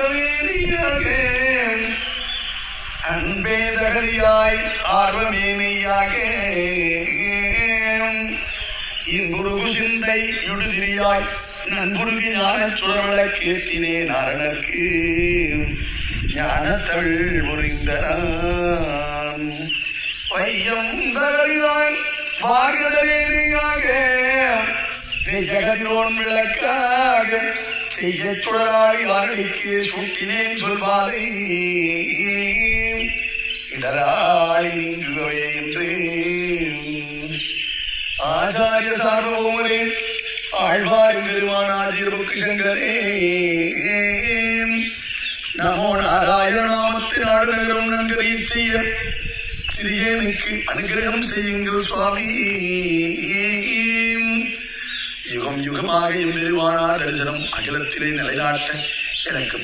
ஆர்வமேனியாக அன்பே தகதியாய் ஆர்வமேனியாக இன்புருகு சிந்தை விடுதிரியாய் நண்புருகி ஞான கேட்டினேன் அரணர்க்கு ஞானத்தள் புரிந்த நான் பையம் தகலியாய் வார்கடலேனியாக ஜெகதிரோன் விளக்காக செய்ய சுடராய் வாழைக்கு சுட்டினேன் சொல்வாரை. இடராளி நீங்குகவே என்று. ஆச்சாரிய சார்வமரே ஆழ்வார் பெருமானாஜிரபுக்கு சங்கரே நமோ நாராயண நாமத்தினாடு நகரம் நன்கரை செய்ய சிறியனுக்கு அனுகிரகம் செய்யுங்கள் சுவாமி. யுகம் யுகமாக எம்பெருமானார் தரிசனம் அகிலத்திலே நிலைநாட்ட எனக்கு